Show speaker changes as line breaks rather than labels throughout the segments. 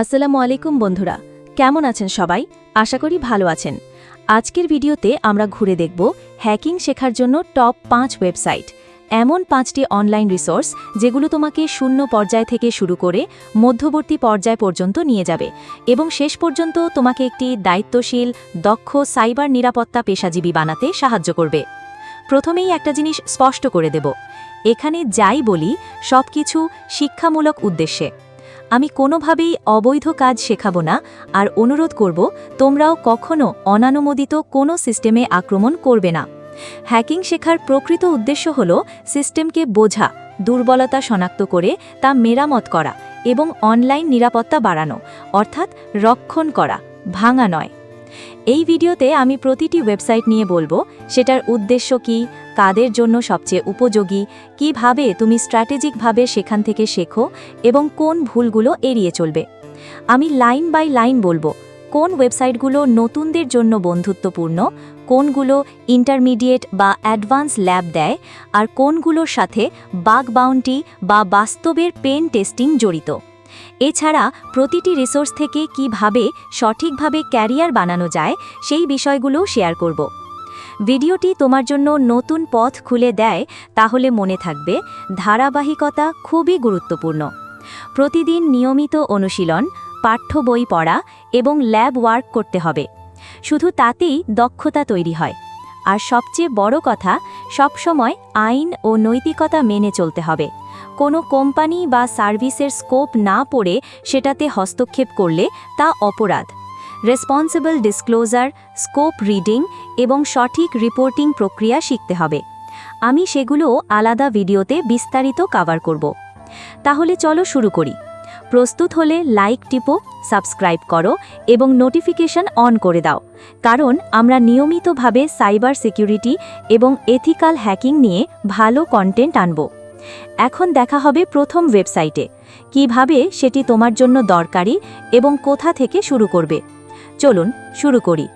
আসসালামু আলাইকুম বন্ধুরা, কেমন আছেন সবাই? আশা করি ভালো আছেন। আজকের ভিডিওতে আমরা ঘুরে দেখব হ্যাকিং শেখার জন্য টপ পাঁচ ওয়েবসাইট। এমন পাঁচটি অনলাইন রিসোর্স যেগুলো তোমাকে শূন্য পর্যায় থেকে শুরু করে মধ্যবর্তী পর্যায় পর্যন্ত নিয়ে যাবে এবং শেষ পর্যন্ত তোমাকে একটি দায়িত্বশীল, দক্ষ সাইবার নিরাপত্তা পেশাজীবী বানাতে সাহায্য করবে। প্রথমেই একটা জিনিস স্পষ্ট করে দেব। এখানে যাই বলি, সবকিছু শিক্ষামূলক উদ্দেশ্যে। আমি কোনোভাবেই অবৈধ কাজ শেখাবো না, আর অনুরোধ করব, তোমরাও কখনো অনানুমোদিত কোনো সিস্টেমে আক্রমণ করবে না। হ্যাকিং শেখার প্রকৃত উদ্দেশ্য হল সিস্টেমকে বোঝা, দুর্বলতা শনাক্ত করে তা মেরামত করা এবং অনলাইন নিরাপত্তা বাড়ানো, অর্থাৎ রক্ষণ করা, ভাঙা নয়। এই ভিডিওতে আমি প্রতিটি ওয়েবসাইট নিয়ে বলব, সেটার উদ্দেশ্য কি কাদের জন্য সবচেয়ে উপযোগী? কীভাবে তুমি স্ট্র্যাটেজিকভাবে সেখান থেকে শেখো? এবং কোন ভুলগুলো এড়িয়ে চলবে? আমি লাইন বাই লাইন বলব, কোন ওয়েবসাইটগুলো নতুনদের জন্য বন্ধুত্বপূর্ণ? কোনগুলো ইন্টারমিডিয়েট বা অ্যাডভান্স ল্যাব দেয়? আর কোনগুলোর সাথে বাগ বাউন্টি বা বাস্তবের পেন টেস্টিং জড়িত? এছাড়া প্রতিটি রিসোর্স থেকে কীভাবে সঠিকভাবে ক্যারিয়ার বানানো যায়, সেই বিষয়গুলোও শেয়ার করব। ভিডিওটি তোমার জন্য নতুন পথ খুলে দেয়, তাহলে মনে থাকবে ধারাবাহিকতা খুবই গুরুত্বপূর্ণ। প্রতিদিন নিয়মিত অনুশীলন, পাঠ্য বই পড়া এবং ল্যাব ওয়ার্ক করতে হবে। শুধু তাতেই দক্ষতা তৈরি হয়। আর সবচেয়ে বড় কথা, সবসময় আইন ও নৈতিকতা মেনে চলতে হবে। কোনো কোম্পানি বা সার্ভিসের স্কোপ না পড়ে সেটাতে হস্তক্ষেপ করলে তা অপরাধ। রেসপন্সিবল ডিসক্লোজার, স্কোপ রিডিং এবং সঠিক রিপোর্টিং প্রক্রিয়া শিখতে হবে। আমি সেগুলো আলাদা ভিডিওতে বিস্তারিত কাভার করব। তাহলে চলো শুরু করি। প্রস্তুত হলে লাইক টিপো সাবস্ক্রাইব করো এবং নোটিফিকেশন অন করে দাও। কারণ আমরা নিয়মিতভাবে সাইবার সিকিউরিটি এবং এথিক্যাল হ্যাকিং নিয়ে ভালো কন্টেন্ট আনব। এখন দেখা হবে প্রথম ওয়েবসাইটে কীভাবে সেটি তোমার জন্য দরকারি এবং কোথা থেকে শুরু করবে। চলুন শুরু করি।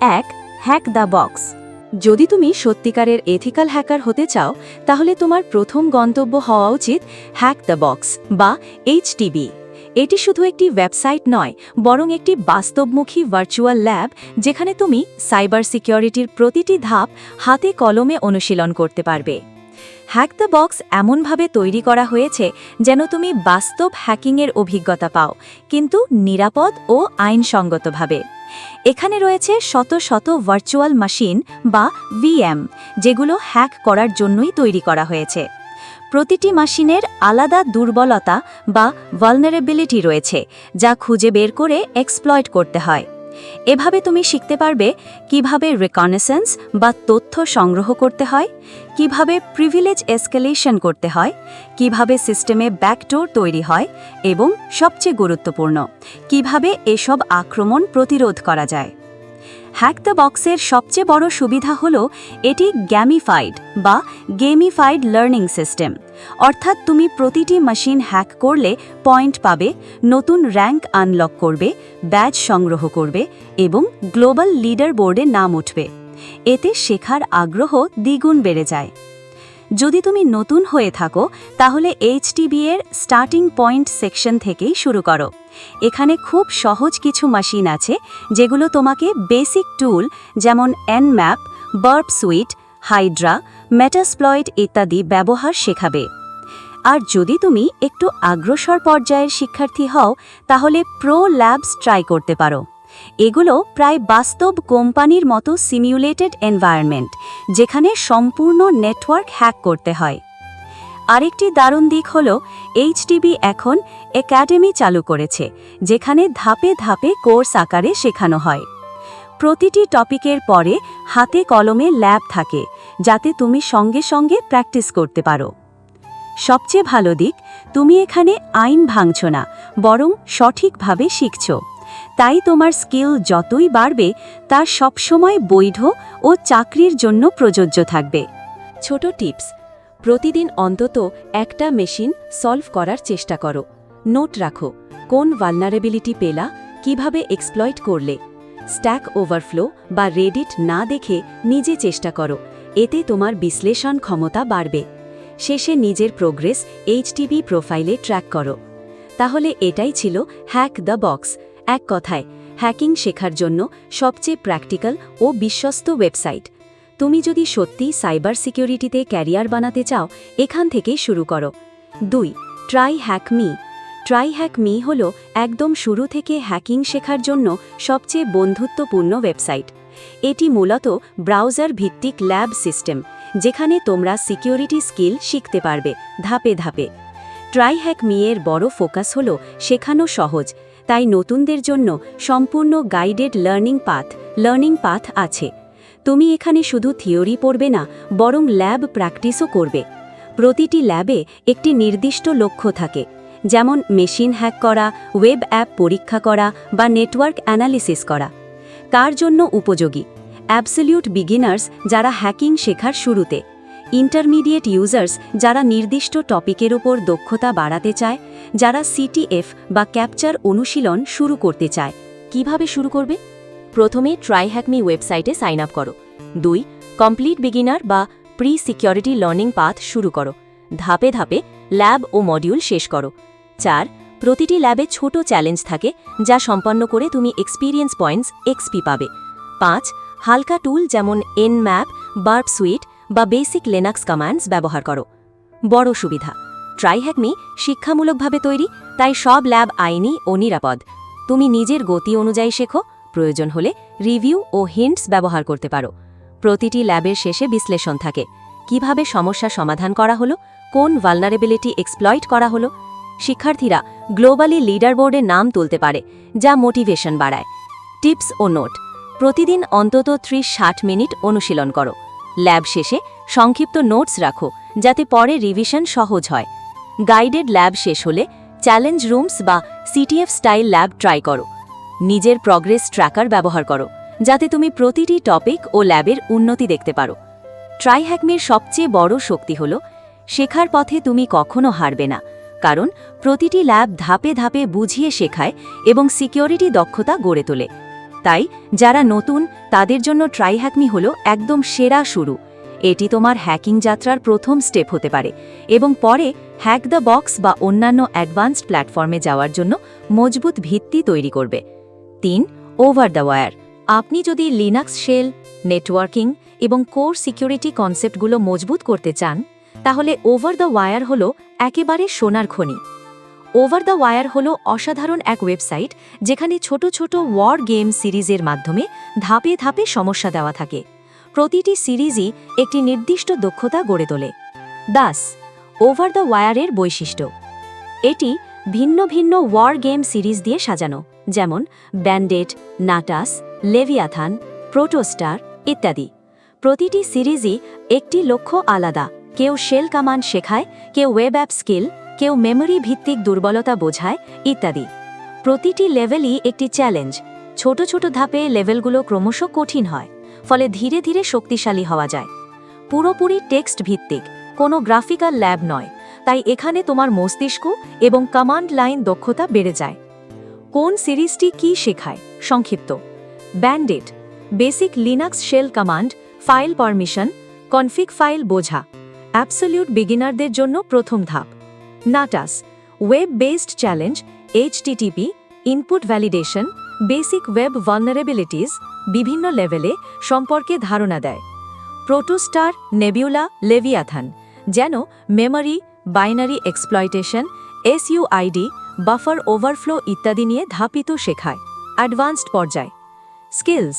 এক, হ্যাক দ্য বক্স। যদি তুমি সত্যিকারের এথিক্যাল হ্যাকার হতে চাও, তাহলে তোমার প্রথম গন্তব্য হওয়া উচিত হ্যাক দ্য বক্স বা এইচটিবি এটি শুধু একটি ওয়েবসাইট নয়, বরং একটি বাস্তবমুখী ভার্চুয়াল ল্যাব যেখানে তুমি সাইবার সিকিউরিটির প্রতিটি ধাপ হাতে কলমে অনুশীলন করতে পারবে। হ্যাক দ্য বক্স এমনভাবে তৈরি করা হয়েছে যেন তুমি বাস্তব হ্যাকিংয়ের অভিজ্ঞতা পাও, কিন্তু নিরাপদ ও আইনসঙ্গতভাবে। এখানে রয়েছে শত শত ভার্চুয়াল মেশিন বা ভিএম যেগুলো হ্যাক করার জন্যই তৈরি করা হয়েছে। প্রতিটি মেশিনের আলাদা দুর্বলতা বা ভালনারেবিলিটি রয়েছে, যা খুঁজে বের করে এক্সপ্লয়েট করতে হয়। এভাবে তুমি শিখতে পারবে কীভাবে রেকনেসেন্স বা তথ্য সংগ্রহ করতে হয় কীভাবে প্রিভিলেজ এসকেলেশন করতে হয়, কীভাবে সিস্টেমে ব্যাকডোর তৈরি হয় এবং সবচেয়ে গুরুত্বপূর্ণ, কীভাবে এসব আক্রমণ প্রতিরোধ করা যায়। হ্যাক দ্য বক্সের সবচেয়ে বড় সুবিধা হল এটি গ্যামিফাইড বা গেমিফাইড লার্নিং সিস্টেম অর্থাৎ তুমি প্রতিটি মেশিন হ্যাক করলে পয়েন্ট পাবে, নতুন র্যাঙ্ক আনলক করবে ব্যাজ সংগ্রহ করবে এবং গ্লোবাল লিডার বোর্ডে নাম উঠবে। এতে শেখার আগ্রহ দ্বিগুণ বেড়ে যায়। যদি তুমি নতুন হয়ে থাকো, তাহলে এইচটিবি এর স্টার্টিং পয়েন্ট সেকশন থেকেই শুরু করো। এখানে খুব সহজ কিছু মেশিন আছে, যেগুলো তোমাকে বেসিক টুল যেমন Nmap Burp suite Hydra Metasploit ইত্যাদি ব্যবহার শেখাবে। আর যদি তুমি একটু আগ্রসর পর্যায়ের শিক্ষার্থী হও, তাহলে প্রো ল্যাবস ট্রাই করতে পারো। এগুলো প্রায় বাস্তব কোম্পানির মতো সিমিউলেটেড এনভায়রনমেন্ট, যেখানে সম্পূর্ণ নেটওয়ার্ক হ্যাক করতে হয়। আরেকটি দারুণ দিক হল এইচটিবি এখন একাডেমি চালু করেছে, যেখানে ধাপে ধাপে কোর্স আকারে শেখানো হয়। প্রতিটি টপিকের পরে হাতে কলমে ল্যাব থাকে, যাতে তুমি সঙ্গে সঙ্গে প্র্যাকটিস করতে পারো। সবচেয়ে ভালো দিক, তুমি এখানে আইন ভাঙছ না, বরং সঠিকভাবে শিখছ। তাই তোমার স্কিল যতই বাড়বে, তা সবসময় বৈধ ও চাকরির জন্য প্রযোজ্য থাকবে। ছোট টিপস, প্রতিদিন অন্তত একটা মেশিন সলভ করার চেষ্টা করো। নোট রাখো, কোন ভালনারেবিলিটি পেলা, কীভাবে এক্সপ্লয়েট করলে। স্ট্যাক ওভারফ্লো বা রেডিট না দেখে নিজে চেষ্টা করো, এতে তোমার বিশ্লেষণ ক্ষমতা বাড়বে। শেষে নিজের প্রোগ্রেস এইচটিবি প্রোফাইলে ট্র্যাক করো। তাহলে এটাই ছিল হ্যাক দ্য বক্স এক কথায়, হ্যাকিং শেখার জন্য সবচেয়ে প্র্যাকটিক্যাল ও বিশ্বস্ত ওয়েবসাইট। তুমি যদি সত্যি সাইবার সিকিউরিটিতে ক্যারিয়ার বানাতে চাও, এখান থেকেই শুরু করো। দুই, try hack me. Try hack me হল একদম শুরু থেকে হ্যাকিং শেখার জন্য সবচেয়ে বন্ধুত্বপূর্ণ ওয়েবসাইট। এটি মূলত ব্রাউজার ভিত্তিক ল্যাব সিস্টেম, যেখানে তোমরা সিকিউরিটি স্কিল শিখতে পারবে ধাপে ধাপে। ট্রাই হ্যাক মিয়ের বড় ফোকাস হল শেখানো সহজ তাই নতুনদের জন্য সম্পূর্ণ guided learning path learning path আছে। তুমি এখানে শুধু থিওরি পড়বে না, বরং ল্যাব প্র্যাকটিসও করবে। প্রতিটি ল্যাবে একটি নির্দিষ্ট লক্ষ্য থাকে, যেমন মেশিন হ্যাক করা ওয়েব অ্যাপ পরীক্ষা করা বা নেটওয়ার্ক অ্যানালিসিস করা। কার জন্য উপযোগী? অ্যাবসলিউট বিগিনার্স যারা হ্যাকিং শেখার শুরুতে। ইন্টারমিডিয়েট ইউজার্স যারা নির্দিষ্ট টপিকের ওপর দক্ষতা বাড়াতে চায়, যারা সিটিএফ বা ক্যাপচার অনুশীলন শুরু করতে চায়। কীভাবে শুরু করবে? প্রথমে ট্রাই হ্যাকমি ওয়েবসাইটে সাইন আপ করো। দুই কমপ্লিট বিগিনার বা প্রি সিকিউরিটি লার্নিং পাথ শুরু করো। ধাপে ধাপে ল্যাব ও মডিউল শেষ করো। চার, প্রতিটি ল্যাবে ছোট চ্যালেঞ্জ থাকে, যা সম্পন্ন করে তুমি এক্সপিরিয়েন্স পয়েন্টস এক্সপি পাবে। পাঁচ, হালকা টুল যেমন এন ম্যাপ বার্ব সুইট বা বেসিক লেনাক্স কমান্ডস ব্যবহার করো। বড় সুবিধা। ট্রাইহ্যাকমি শিক্ষামূলকভাবে তৈরি, তাই সব ল্যাব আইনি ও নিরাপদ। তুমি নিজের গতি অনুযায়ী শেখো, প্রয়োজন হলে রিভিউ ও হিন্টস ব্যবহার করতে পারো। প্রতিটি ল্যাবের শেষে বিশ্লেষণ থাকে। কীভাবে সমস্যা সমাধান করা হলো, কোন ভালনারেবিলিটি এক্সপ্লয়েট করা হলো? শিক্ষার্থীরা গ্লোবালি লিডার বোর্ডে নাম তুলতে পারে, যা মোটিভেশন বাড়ায়। টিপস ও নোট প্রতিদিন অন্তত ত্রিশ ষাট মিনিট অনুশীলন করো। ল্যাব শেষে সংক্ষিপ্ত নোটস রাখো, যাতে পরে রিভিশন সহজ হয়। গাইডেড ল্যাব শেষ হলে চ্যালেঞ্জ রুমস বা সিটিএফ স্টাইল ল্যাব ট্রাই করো। নিজের প্রগ্রেস ট্র্যাকার ব্যবহার করো, যাতে তুমি প্রতিটি টপিক ও ল্যাবের উন্নতি দেখতে পারো। ট্রাই হ্যাকমির সবচেয়ে বড় শক্তি হল, শেখার পথে তুমি কখনো হারবে না, কারণ প্রতিটি ল্যাব ধাপে ধাপে বুঝিয়ে শেখায় এবং সিকিউরিটি দক্ষতা গড়ে তোলে। তাই যারা নতুন, তাদের জন্য ট্রাই হ্যাকমি হল একদম সেরা শুরু। এটি তোমার হ্যাকিং যাত্রার প্রথম স্টেপ হতে পারে এবং পরে হ্যাক দ্য বক্স বা অন্যান্য অ্যাডভান্সড প্ল্যাটফর্মে যাওয়ার জন্য মজবুত ভিত্তি তৈরি করবে। তিন ওভার দ্য ওয়্যার আপনি যদি লিনাক্স শেল নেটওয়ার্কিং এবং কোর সিকিউরিটি কনসেপ্টগুলো মজবুত করতে চান, তাহলে ওভার দ্য ওয়্যার হল একেবারে সোনার খনি। ওভার দ্য ওয়্যার হল অসাধারণ এক ওয়েবসাইট যেখানে ছোট ছোট ওয়ার গেম সিরিজের মাধ্যমে ধাপে ধাপে সমস্যা দেওয়া থাকে। প্রতিটি সিরিজই একটি নির্দিষ্ট দক্ষতা গড়ে তোলে। দাস ওভার দ্য ওয়্যারের বৈশিষ্ট্য। এটি ভিন্ন ভিন্ন ওয়ার গেম সিরিজ দিয়ে সাজানো, যেমন ব্যান্ডেড নাটাস লেভিয়াথান প্রোটোস্টার ইত্যাদি। প্রতিটি সিরিজই একটি লক্ষ্য আলাদা। কেউ শেল কামান শেখায়, কেউ ওয়েব অ্যাপ স্কিল কেউ মেমোরি ভিত্তিক দুর্বলতা বোঝায়, ইত্যাদি। প্রতিটি লেভেলই একটি চ্যালেঞ্জ ছোট ছোট ধাপে লেভেলগুলো ক্রমশ কঠিন হয়, ফলে ধীরে ধীরে শক্তিশালী হওয়া যায়। পুরোপুরি টেক্সট ভিত্তিক, কোনো গ্রাফিক্যাল ল্যাব নয়, তাই এখানে তোমার মস্তিষ্ক এবং কমান্ড লাইন দক্ষতা বেড়ে যায়। কোন সিরিজটি কি শেখায়? সংক্ষিপ্ত। Bandit basic Linux shell command file permission config file বোঝা। অ্যাবসলিউট বিগিনারদের জন্য প্রথম ধাপ। Natas web based challenge HTTP input validation basic web vulnerabilities বিভিন্ন লেভেলে সম্পর্কে ধারণা দেয়। প্রোটোস্টার নেবিউলা লেভিয়াথান যেন memory binary exploitation SUID buffer overflow ইত্যাদি নিয়ে ধাপিত শেখায়। অ্যাডভান্সড পর্যায় স্কিলস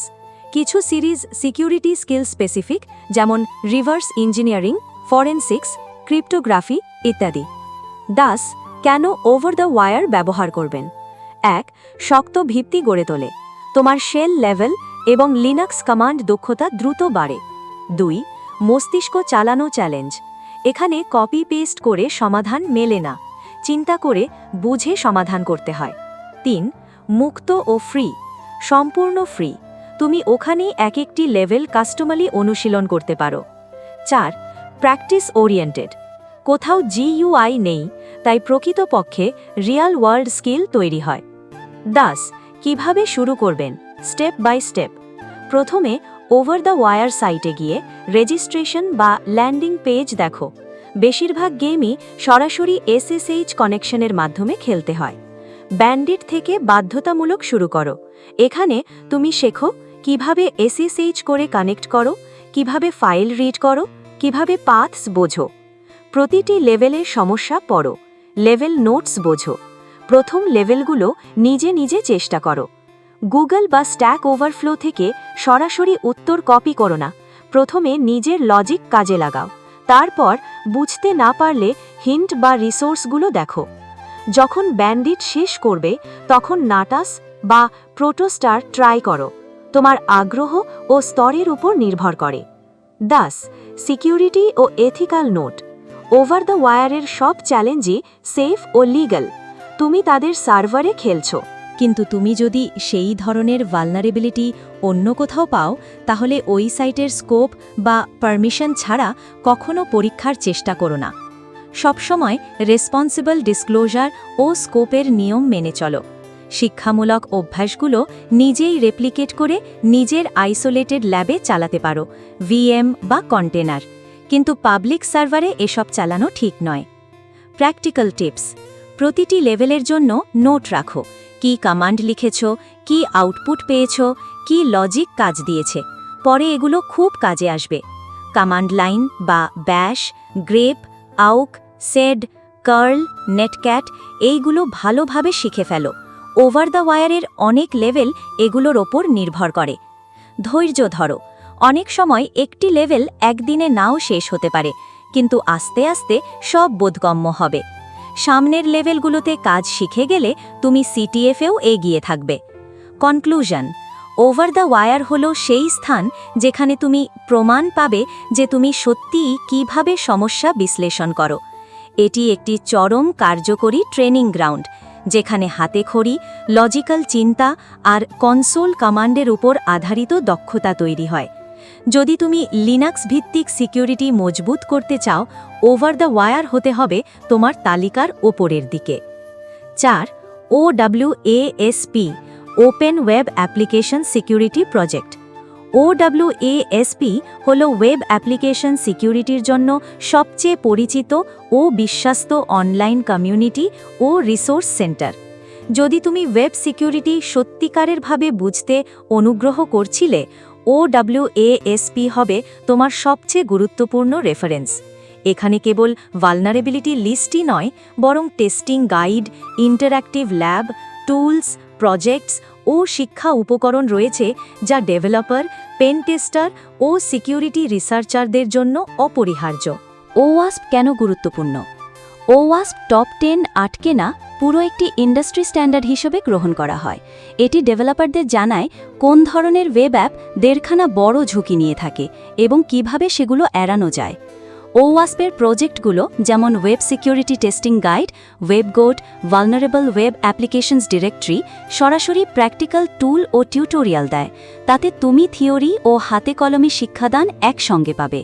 কিছু সিরিজ সিকিউরিটি স্কিল স্পেসিফিক যেমন রিভার্স ইঞ্জিনিয়ারিং ফরেনসিক্স ক্রিপ্টোগ্রাফি ইত্যাদি। দাস কেন ওভার দ্য ওয়্যার ব্যবহার করবেন? এক, শক্ত ভিত্তি গড়ে তোলে। তোমার শেল লেভেল এবং লিনাক্স কমান্ড দক্ষতা দ্রুত বাড়ে। দুই, মস্তিষ্ক চালানো চ্যালেঞ্জ। এখানে কপি পেস্ট করে সমাধান মেলে না। চিন্তা করে বুঝে সমাধান করতে হয়। তিন, মুক্ত ও ফ্রি সম্পূর্ণ ফ্রি তুমি ওখানেই এক একটি লেভেল কাস্টমালি অনুশীলন করতে পারো। চার প্র্যাকটিস ওরিয়েন্টেড কোথাও জিইউআই নেই, তাই প্রকৃতপক্ষে রিয়াল ওয়ার্ল্ড স্কিল তৈরি হয়। দাস, কীভাবে শুরু করবেন? Step by step. প্রথমে ওভার দ্য ওয়ার সাইটে গিয়ে রেজিস্ট্রেশন বা ল্যান্ডিং পেজ দেখো। বেশিরভাগ গেমই সরাসরি এসএসএইচ কানেকশনের মাধ্যমে খেলতে হয়। ব্যান্ডিট থেকে বাধ্যতামূলক শুরু করো। এখানে তুমি শেখো কীভাবে এসএসএইচ করে কানেক্ট করো, কীভাবে ফাইল রিড করো, কীভাবে পাথস বোঝো। প্রতিটি লেভেলের সমস্যা পড়ো। লেভেল নোটস বোঝো। প্রথম লেভেলগুলো নিজে নিজে চেষ্টা করো। গুগল বা স্ট্যাক ওভারফ্লো থেকে সরাসরি উত্তর কপি করো না। প্রথমে নিজের লজিক কাজে লাগাও। তারপর বুঝতে না পারলে হিন্ট বা রিসোর্সগুলো দেখো। যখন ব্যান্ডিট শেষ করবে, তখন নাটাস বা প্রোটোস্টার ট্রাই করো। তোমার আগ্রহ ও স্তরের উপর নির্ভর করে। দাস, সিকিউরিটি ও এথিক্যাল নোট। ওভার দ্য ওয়ায়ারের সব চ্যালেঞ্জই সেফ ও লিগাল তুমি তাদের সার্ভারে খেলছো। কিন্তু তুমি যদি সেই ধরনের ভালনারেবিলিটি অন্য কোথাও পাও, তাহলে ওই সাইটের স্কোপ বা পারমিশন ছাড়া কখনো পরীক্ষার চেষ্টা করো না। সবসময় রেসপন্সিবল ডিসক্লোজার ও স্কোপের নিয়ম মেনে চলো। শিক্ষামূলক অভ্যাসগুলো নিজেই রেপ্লিকেট করে নিজের আইসোলেটেড ল্যাবে চালাতে পারো ভিএম বা কন্টেনার কিন্তু পাবলিক সার্ভারে এসব চালানো ঠিক নয়। Practical tips. প্রতিটি লেভেলের জন্য নোট রাখো। কি কমান্ড লিখেছ? কি আউটপুট পেয়েছ? কি লজিক কাজ দিয়েছে? পরে এগুলো খুব কাজে আসবে। কমান্ড লাইন বা bash, grep, awk, sed, curl, netcat এইগুলো ভালোভাবে শিখে ফেলো। ওভার দ্য ওয়ায়ারের অনেক লেভেল এগুলোর ওপর নির্ভর করে। ধৈর্য ধরো। অনেক সময় একটি লেভেল একদিনে নাও শেষ হতে পারে, কিন্তু আস্তে আস্তে সব বোধগম্য হবে। সামনের লেভেলগুলোতে কাজ শিখে গেলে তুমি সিটিএফেও এগিয়ে থাকবে। কনক্লুশন ওভার দ্য ওয়ায়ার হলো সেই স্থান যেখানে তুমি প্রমাণ পাবে যে তুমি সত্যিই কীভাবে সমস্যা বিশ্লেষণ করো। এটি একটি চরম কার্যকরী ট্রেনিং গ্রাউন্ড, যেখানে হাতেখড়ি, লজিক্যাল চিন্তা আর কনসোল কমান্ডের উপর আধারিত দক্ষতা তৈরি হয়। যদি তুমি লিনাক্স ভিত্তিক সিকিউরিটি মজবুত করতে চাও ওভার দ্য ওয়ায়ার হতে হবে তোমার তালিকার ওপরের দিকে। চার ও ASP open web application security project OWASP হল ওয়েব অ্যাপ্লিকেশন সিকিউরিটির জন্য সবচেয়ে পরিচিত ও বিশ্বস্ত অনলাইন কমিউনিটি ও রিসোর্স সেন্টার যদি তুমি ওয়েব সিকিউরিটি সত্যিকারেরভাবে বুঝতে অনুগ্রহ করছিলে ওডাব্লিউএএসপি হবে তোমার সবচেয়ে গুরুত্বপূর্ণ রেফারেন্স এখানে কেবল ভালনারেবিলিটি লিস্টই নয়, বরং testing guide interactive lab tools projects ও শিক্ষা উপকরণ রয়েছে যা ডেভেলপার পেন টেস্টার ও সিকিউরিটি রিসার্চারদের জন্য অপরিহার্য। ওওয়াস্প কেন গুরুত্বপূর্ণ? ওওয়াস্প টপ টেন আটকে না পুরো একটি ইন্ডাস্ট্রি স্ট্যান্ডার্ড হিসেবে গ্রহণ করা হয়। এটি ডেভেলপারদের জানায় কোন ধরনের ওয়েব অ্যাপ দেড়খানা বড় ঝুঁকি নিয়ে থাকে এবং কীভাবে সেগুলো এড়ানো যায়। ওওয়াস্পের প্রজেক্টগুলো যেমন web security testing guide WebGoat vulnerable web applications directory সরাসরি প্র্যাকটিক্যাল টুল ও টিউটোরিয়াল দেয়। তাতে তুমি থিওরি ও হাতে কলমে শিক্ষাদান একসঙ্গে পাবে।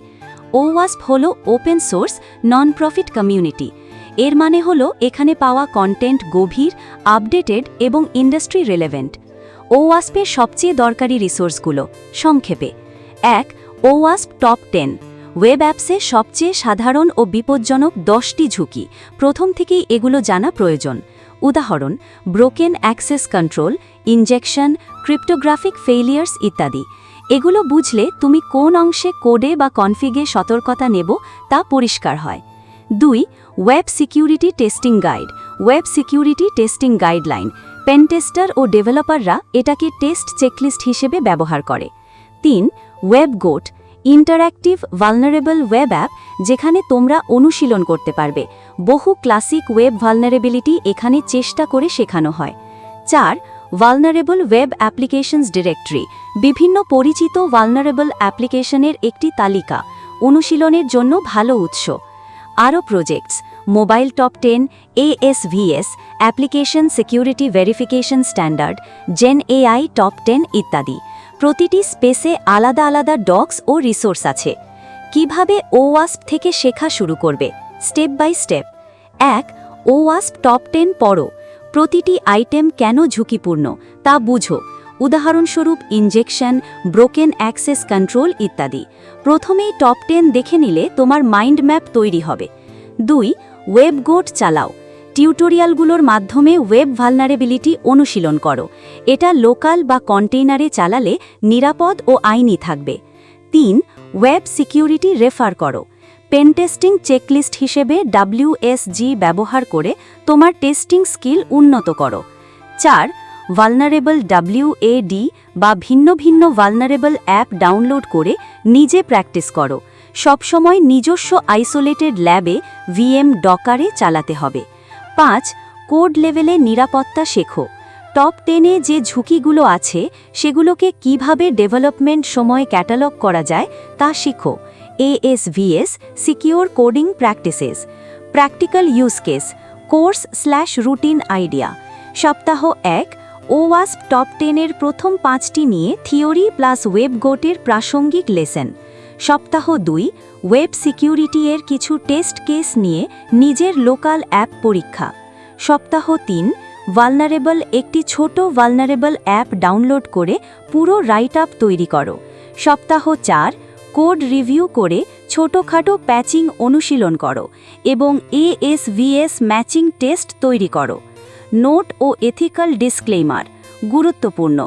ওওয়াস্প হল open source non profit community এর মানে হল এখানে পাওয়া কন্টেন্ট গভীর আপডেটেড এবং ইন্ডাস্ট্রি রিলেভেন্ট ওওয়াস্পের সবচেয়ে দরকারি রিসোর্সগুলো সংক্ষেপে। এক ওওয়াস্প টপ টেন ওয়েব অ্যাপসে সবচেয়ে সাধারণ ও বিপজ্জনক দশটি ঝুঁকি। প্রথম থেকেই এগুলো জানা প্রয়োজন। উদাহরণ broken access control injection cryptographic failures ইত্যাদি। এগুলো বুঝলে তুমি কোন অংশে কোডে বা কনফিগে সতর্কতা নেব তা পরিষ্কার হয়। দুই web security testing guide web security testing guideline pentester ও ডেভেলপাররা এটাকে টেস্ট চেকলিস্ট হিসেবে ব্যবহার করে। তিন WebGoat interactive vulnerable web app যেখানে তোমরা অনুশীলন করতে পারবে। বহু ক্লাসিক ওয়েব ভালনারেবিলিটি এখানে চেষ্টা করে শেখানো হয়। চার ভালনারেবল ওয়েব অ্যাপ্লিকেশনস ডিরেক্টরি বিভিন্ন পরিচিত ভালনারেবল অ্যাপ্লিকেশনের একটি তালিকা, অনুশীলনের জন্য ভালো উৎস। আরও projects mobile top ten ASVS application security verification standard gen AI top ten ইত্যাদি। প্রতিটি স্পেসে আলাদা আলাদা ডক্স ও রিসোর্স আছে। কীভাবে ওওয়াস্প থেকে শেখা শুরু করবে? স্টেপ বাই স্টেপ এক ওওয়াস্প টপ টেন পড়ো। প্রতিটি আইটেম কেন ঝুঁকিপূর্ণ? তা বুঝো। উদাহরণস্বরূপ ইনজেকশন ব্রোকেন অ্যাক্সেস কন্ট্রোল ইত্যাদি। প্রথমেই টপ টেন দেখে নিলে তোমার মাইন্ড ম্যাপ তৈরি হবে।
দুই ওয়েব গোট চালাও। টিউটোরিয়ালগুলোর মাধ্যমে ওয়েব ভালনারেবিলিটি অনুশীলন করো। এটা লোকাল বা কন্টেইনারে চালালে নিরাপদ ও আইনি থাকবে। তিন, ওয়েব সিকিউরিটি রেফার করো। পেনটেস্টিং চেকলিস্ট হিসেবে ডাব্লিউএসজি ব্যবহার করে তোমার টেস্টিং স্কিল উন্নত করো। চার, ভালনারেবল ডাব্লিউএডি বা ভিন্ন ভিন্ন ভালনারেবল অ্যাপ ডাউনলোড করে নিজে প্র্যাকটিস করো। সবসময় নিজস্ব আইসোলেটেড ল্যাবে ভিএম ডকারে চালাতে হবে। পাঁচ, কোড লেভেলে নিরাপত্তা শেখো। টপ টেনে যে ঝুঁকিগুলো আছে, সেগুলোকে কীভাবে ডেভেলপমেন্ট সময় ক্যাটালগ করা যায়, তা শিখো। ASVS secure coding practices. Practical use case, course slash routine idea. সপ্তাহ এক ওওয়াস্প টপ টেনের প্রথম পাঁচটি নিয়ে থিওরি প্লাস ওয়েব গোটের প্রাসঙ্গিক লেসেন। সপ্তাহ দুই ওয়েব সিকিউরিটি এর কিছু টেস্ট কেস নিয়ে নিজের লোকাল অ্যাপ পরীক্ষা। সপ্তাহ তিন ভালনারেবল একটি ছোট ভালনারেবল অ্যাপ ডাউনলোড করে পুরো রাইট আপ তৈরি করো। সপ্তাহ চার, কোড রিভিউ করে ছোটোখাটো প্যাচিং অনুশীলন করো এবং এএসভিএস ম্যাচিং টেস্ট তৈরি করো। নোট ও এথিক্যাল ডিসক্লেইমার গুরুত্বপূর্ণ।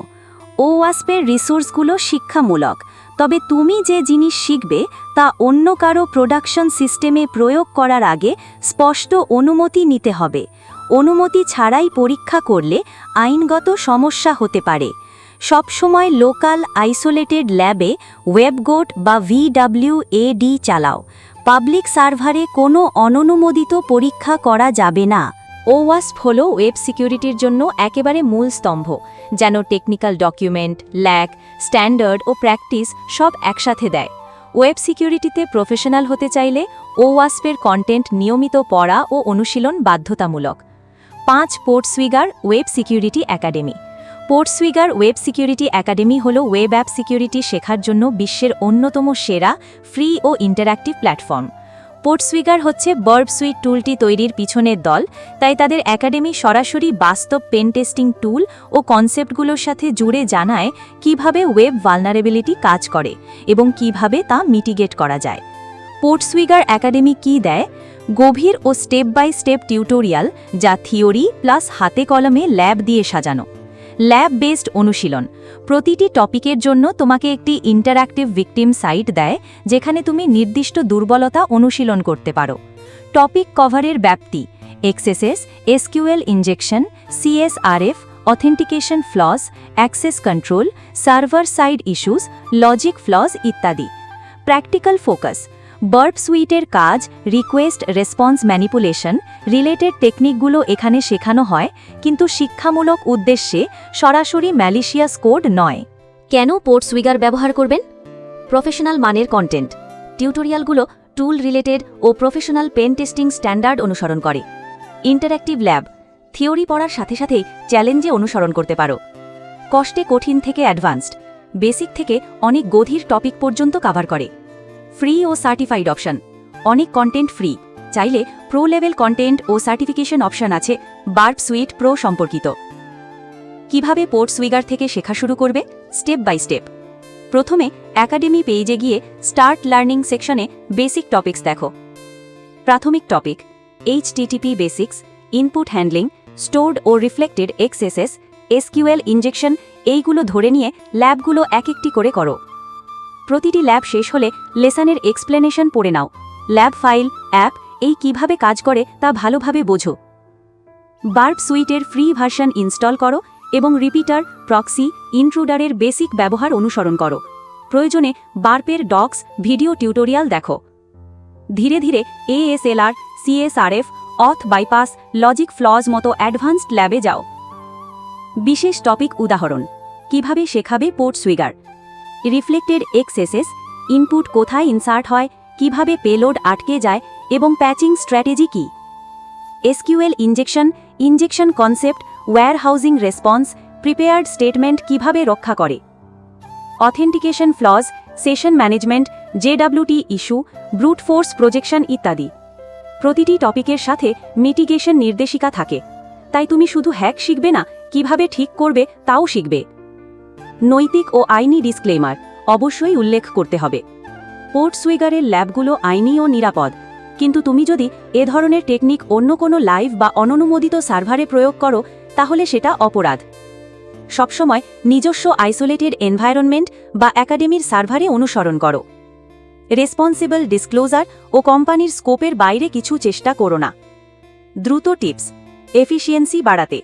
ওওয়াস্পের রিসোর্সগুলো শিক্ষামূলক। তবে তুমি যে জিনিস শিখবে, তা অন্য কারও প্রোডাকশন সিস্টেমে প্রয়োগ করার আগে স্পষ্ট অনুমতি নিতে হবে। অনুমতি ছাড়াই পরীক্ষা করলে আইনগত সমস্যা হতে পারে। সবসময় লোকাল আইসোলেটেড ল্যাবে ওয়েবগোট বা ভিডাব্লিউএডি চালাও। পাবলিক সার্ভারে কোনো অননুমোদিত পরীক্ষা করা যাবে না।
ওওয়াস্প হল ওয়েব সিকিউরিটির জন্য একেবারে মূল স্তম্ভ, যেন টেকনিক্যাল ডকুমেন্ট ল্যাক স্ট্যান্ডার্ড ও প্র্যাকটিস সব একসাথে দেয়। ওয়েব সিকিউরিটিতে প্রফেশনাল হতে চাইলে ওওয়াস্পের কন্টেন্ট নিয়মিত পড়া ও অনুশীলন বাধ্যতামূলক। পাঁচ PortSwigger web security academy. PortSwigger web security academy হল ওয়েব অ্যাপ সিকিউরিটি শেখার জন্য বিশ্বের অন্যতম সেরা, ফ্রি ও ইন্টারঅ্যাক্টিভ প্ল্যাটফর্ম। পোর্টসুইগার হচ্ছে বার্ব সুইট টুলটি তৈরির পিছনের দল, তাই তাদের একাডেমি সরাসরি বাস্তব পেন টেস্টিং টুল ও কনসেপ্টগুলোর সাথে জুড়ে জানায় কীভাবে ওয়েব ভালনারেবিলিটি কাজ করে এবং কীভাবে তা মিটিগেট করা যায়। পোর্টসুইগার একাডেমি কি দেয়? গভীর ও স্টেপ বাই স্টেপ টিউটোরিয়াল যা থিওরি প্লাস হাতে কলমে ল্যাব দিয়ে সাজানো। ল্যাব বেসড অনুশীলন। প্রতিটি টপিকের জন্য তোমাকে একটি ইন্টারঅ্যাক্টিভ ভিকটিম সাইট দেয়, যেখানে তুমি নির্দিষ্ট দুর্বলতা অনুশীলন করতে পারো। টপিক কভারের ব্যাপ্তি XSS SQL injection CSRF authentication flaws access control server side issues logic flaws ইত্যাদি। প্র্যাকটিক্যাল ফোকাস বার্ব সুইটের কাজ, রিকোয়েস্ট রেসপন্স ম্যানিপুলেশন, রিলেটেড টেকনিকগুলো এখানে শেখানো হয়, কিন্তু শিক্ষামূলক উদ্দেশ্যে সরাসরি ম্যালিশিয়াস কোড নয়। কেন পোর্ট সুইগার ব্যবহার করবেন? প্রফেশনাল মানের কন্টেন্ট। টিউটোরিয়ালগুলো টুল রিলেটেড ও প্রফেশনাল পেন টেস্টিং স্ট্যান্ডার্ড অনুসরণ করে। Interactive lab. থিওরি পড়ার সাথে সাথে চ্যালেঞ্জে অনুসরণ করতে পারো। কষ্টে কঠিন থেকে অ্যাডভান্সড। বেসিক থেকে অনেক গভীর টপিক পর্যন্ত কাভার করে। ফ্রি ও সার্টিফাইড অপশন। অনেক কন্টেন্ট ফ্রি চাইলে প্রো লেভেল কন্টেন্ট ও সার্টিফিকেশন অপশন আছে বার্ব সুইট প্রো সম্পর্কিত। কীভাবে পোর্ট সুইগার থেকে শেখা শুরু করবে? স্টেপ বাই স্টেপ প্রথমে একাডেমি পেজে গিয়ে স্টার্ট লার্নিং সেকশনে বেসিক টপিকস দেখো। প্রাথমিক topic HTTP basics input handling stored ও রিফ্লেক্টেড এক্সএসএস এসকিউএল ইনজেকশন এইগুলো ধরে নিয়ে ল্যাবগুলো এক একটি করে করো। প্রতিটি ল্যাব শেষ হলে লেসানের এক্সপ্লেনেশন পড়ে নাও। ল্যাব ফাইল, অ্যাপ, এই কীভাবে কাজ করে তা ভালোভাবে বোঝো। বার্ব সুইটের ফ্রি ভার্সন ইনস্টল করো এবং রিপিটার, প্রক্সি, ইন্ট্রুডারের বেসিক ব্যবহার অনুসরণ করো। প্রয়োজনে বার্পের ডক্স ভিডিও টিউটোরিয়াল দেখো। ধীরে ধীরে ASLR, CSRF, auth bypass, logic flaws মতো অ্যাডভান্সড ল্যাবে যাও। বিশেষ টপিক উদাহরণ, কীভাবে শেখাবে PortSwigger? Reflected XSS input কোথায় ইনসার্ট হয়, কীভাবে পেলোড আটকে যায়, এবং প্যাচিং স্ট্র্যাটেজি কি? SQL injection injection concept warehousing response, prepared statement কীভাবে রক্ষা করে? Authentication flaws, session management, JWT issue, brute force projection ইত্যাদি। প্রতিটি টপিকের সাথে মিটিগেশন নির্দেশিকা থাকে। তাই তুমি শুধু হ্যাক শিখবে না, কীভাবে ঠিক করবে, তাও শিখবে। নৈতিক ও আইনি ডিসক্লেমার অবশ্যই উল্লেখ করতে হবে। পোর্ট সুইগারের ল্যাবগুলো আইনি ও নিরাপদ।
কিন্তু তুমি যদি এ ধরনের টেকনিক অন্য কোনো লাইভ বা অননুমোদিত সার্ভারে প্রয়োগ করো, তাহলে সেটা অপরাধ। সবসময় নিজস্ব আইসোলেটেড এনভায়রনমেন্ট বা একাডেমির সার্ভারে অনুসরণ করো। রেসপন্সিবল ডিসক্লোজার ও কোম্পানির স্কোপের বাইরে কিছু চেষ্টা করো না। দ্রুত টিপস এফিসিয়েন্সি বাড়াতে।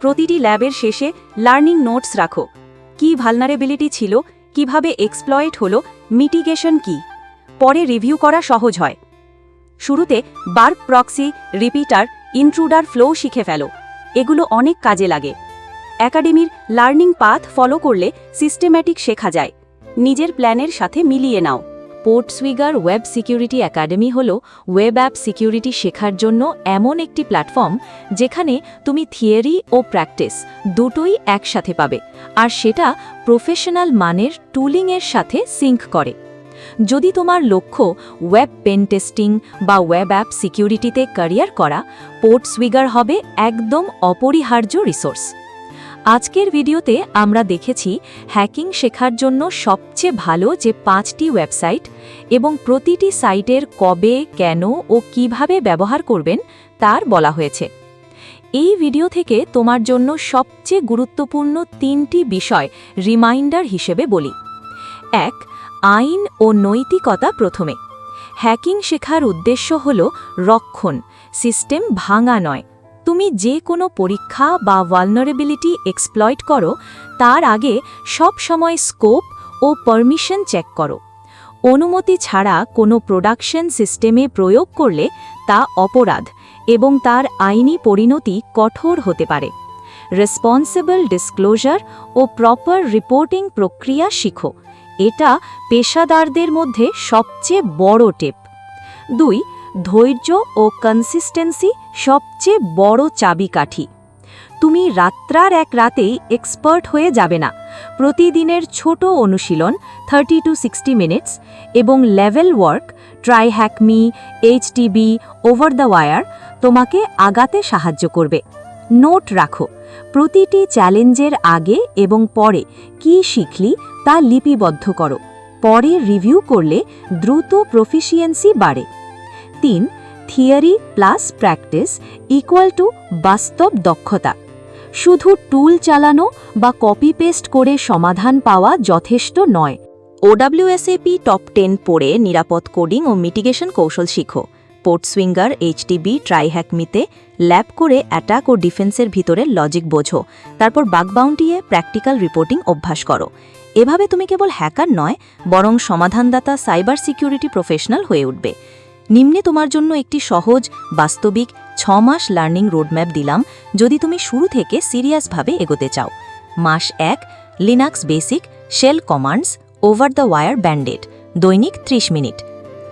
প্রতিটি ল্যাবের শেষে লার্নিং নোটস রাখো। কি ভালনারেবিলিটি ছিল, কীভাবে এক্সপ্লয়েট হল মিটিগেশন কি, পরে রিভিউ করা সহজ হয়। শুরুতে Burp proxy repeater intruder flow শিখে ফেলো। এগুলো অনেক কাজে লাগে। একাডেমির লার্নিং পাথ ফলো করলে সিস্টেম্যাটিক শেখা যায়। নিজের প্ল্যানের সাথে মিলিয়ে নাও।
পোর্টসুইগার ওয়েব সিকিউরিটি একাডেমি হল ওয়েব অ্যাপ সিকিউরিটি শেখার জন্য এমন একটি প্ল্যাটফর্ম যেখানে তুমি থিয়েরি ও প্র্যাকটিস দুটোই একসাথে পাবে, আর সেটা প্রফেশনাল মানের টুলিংয়ের সাথে সিঙ্ক করে। যদি তোমার লক্ষ্য ওয়েব পেন টেস্টিং বা ওয়েব অ্যাপ সিকিউরিটিতে ক্যারিয়ার করা পোর্টসুইগার হবে একদম অপরিহার্য রিসোর্স। আজকের ভিডিওতে আমরা দেখেছি হ্যাকিং শেখার জন্য সবচেয়ে ভালো যে পাঁচটি ওয়েবসাইট এবং প্রতিটি সাইটের কবে, কেন ও কীভাবে ব্যবহার করবেন তার বলা হয়েছে। এই ভিডিও থেকে তোমার জন্য সবচেয়ে গুরুত্বপূর্ণ তিনটি বিষয় রিমাইন্ডার হিসেবে বলি। এক, আইন ও নৈতিকতা প্রথমে। হ্যাকিং শেখার উদ্দেশ্য হল রক্ষণ, সিস্টেম ভাঙা নয়। তুমি যে কোনো পরীক্ষা বা ভালনারেবিলিটি এক্সপ্লয়েট করো, তার আগে সব সময় স্কোপ ও পারমিশন চেক করো। অনুমতি ছাড়া কোনো প্রোডাকশন সিস্টেমে প্রয়োগ করলে তা অপরাধ এবং তার আইনি পরিণতি কঠোর হতে পারে। রেসপন্সিবল ডিসক্লোজার ও প্রপার রিপোর্টিং প্রক্রিয়া শিখো। এটা পেশাদারদের মধ্যে সবচেয়ে বড় টেপ দুই ধৈর্য ও কনসিস্টেন্সি সবচেয়ে বড় চাবিকাঠি। তুমি রাত্রার এক রাতেই এক্সপার্ট হয়ে যাবে না। প্রতিদিনের ছোট অনুশীলন থার্টি টু সিক্সটি মিনিটস এবং level work TryHackMe HTB over the wire তোমাকে আগাতে সাহায্য করবে। নোট রাখো, প্রতিটি চ্যালেঞ্জের আগে এবং পরে কি শিখলি তা লিপিবদ্ধ করো। পরে রিভিউ করলে দ্রুত প্রফিসিয়েন্সি বাড়ে। তিন theory plus practice equal to বাস্তব দক্ষতা। শুধু টুল চালানো বা কপি পেস্ট করে সমাধান পাওয়া যথেষ্ট নয়। ওডাব্লিউএসএপি টপ টেন পড়ে নিরাপদ কোডিং ও মিটিগেশন কৌশল শিখো। পোর্টসুইঙ্গার এইচটিবি ট্রাইহ্যাকমিতে ল্যাব করে অ্যাটাক ও ডিফেন্সের ভিতরে লজিক বোঝো। তারপর বাগবাউন্টিয়ে প্র্যাকটিক্যাল রিপোর্টিং অভ্যাস করো। এভাবে তুমি কেবল হ্যাকার নয়, বরং সমাধানদাতা সাইবার সিকিউরিটি প্রফেশনাল হয়ে উঠবে। নিম্নে তোমার জন্য একটি সহজ, বাস্তবিক ছ মাস লার্নিং রোডম্যাপ দিলাম, যদি তুমি শুরু থেকে সিরিয়াসভাবে এগোতে চাও। মাস এক Linux basic shell commands over the wire Bandit দৈনিক ৩০ মিনিট।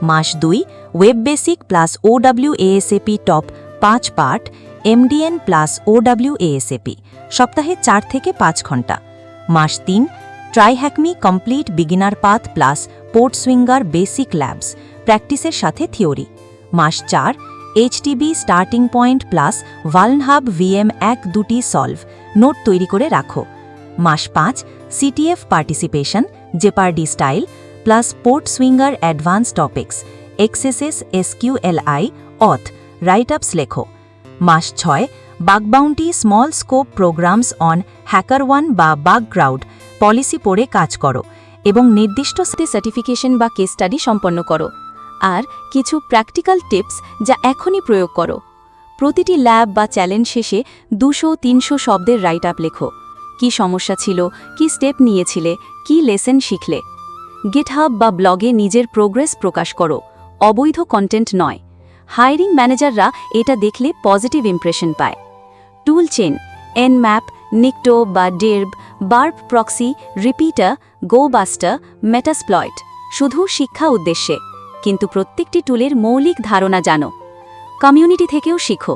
মাস দুই web basic plus OWASP top পাঁচ part MDN plus OWASP সপ্তাহে চার থেকে পাঁচ ঘণ্টা। মাস তিন TryHackMe complete beginner path plus PortSwigger basic labs, প্র্যাকটিসের সাথে থিওরি। মাস চার HTB starting point plus VulnHub VM এক দুটি সলভ, নোট তৈরি করে রাখো। মাস পাঁচ CTF participation, jeopardy style, plus PortSwigger advance topics, XSS SQLi auth write ups লেখো। মাস ছয় bug bounty small scope programs on HackerOne বা বাগগ্রাউড পলিসি পড়ে কাজ করো। এবং নির্দিষ্ট সার্টিফিকেশন বা কেস স্টাডি সম্পন্ন করো। আর কিছু প্র্যাকটিক্যাল টিপস যা এখনই প্রয়োগ করো। প্রতিটি ল্যাব বা চ্যালেঞ্জ শেষে দুশো, তিনশো শব্দের রাইট আপ লেখো। কি সমস্যা ছিল? কি স্টেপ নিয়েছিলে? কি লেসেন শিখলে? গিটহাব বা ব্লগে নিজের প্রোগ্রেস প্রকাশ করো। অবৈধ কন্টেন্ট নয়। হায়ারিং ম্যানেজাররা এটা দেখলে পজিটিভ ইমপ্রেশন পায়। Tool chain Nmap Nikto বা dirb Burp proxy repeater Gobuster Metasploit শুধু শিক্ষা উদ্দেশ্যে, কিন্তু প্রত্যেকটি টুলের মৌলিক ধারণা জানো। কমিউনিটি থেকেও শিখো।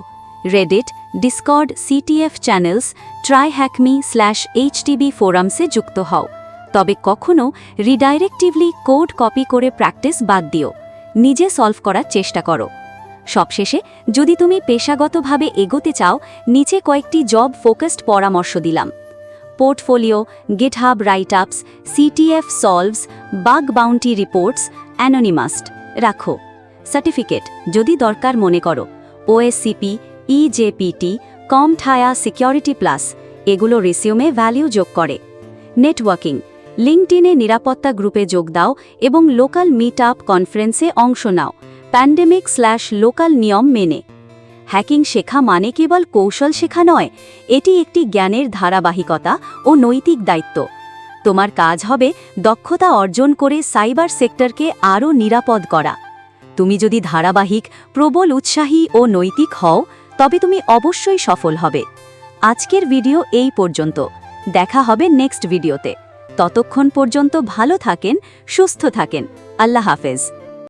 Reddit Discord CTF channels TryHackMe slash HTB ফোরামসে যুক্ত হও। তবে কখনও রিডাইরেক্টিভলি কোড কপি করে প্র্যাকটিস বাদ দিও। নিজে সলভ করার চেষ্টা করো। সবশেষে, যদি তুমি পেশাগতভাবে এগোতে চাও, নিচে কয়েকটি জব ফোকাসড পরামর্শ দিলাম। GitHub write ups CTF solves bug bounty reports অ্যানোনিমাস্ট রাখো।
সার্টিফিকেট যদি দরকার মনে করো। ওএসসিপি ইজেপিটি কম ঠায়া সিকিউরিটি প্লাস এগুলো রিসিউমে ভ্যালিউ যোগ করে। নেটওয়ার্কিং লিঙ্কডিনে নিরাপত্তা গ্রুপে যোগ দাও এবং লোকাল মিট আপ কনফারেন্সে অংশ নাও। প্যান্ডেমিক স্ল্যাশ লোকাল নিয়ম মেনে। হ্যাকিং শেখা মানে কেবল কৌশল শেখা নয়, এটি একটি জ্ঞানের ধারাবাহিকতা ও নৈতিক দায়িত্ব। তোমার কাজ হবে দক্ষতা অর্জন করে সাইবার সেক্টরকে আরও নিরাপদ করা। তুমি যদি ধারাবাহিক, প্রবল, উৎসাহী ও নৈতিক হও, তবে তুমি অবশ্যই সফল হবে। আজকের ভিডিও এই পর্যন্ত। দেখা হবে নেক্সট ভিডিওতে। ততক্ষণ পর্যন্ত ভালো থাকেন, সুস্থ থাকেন। আল্লাহ হাফেজ।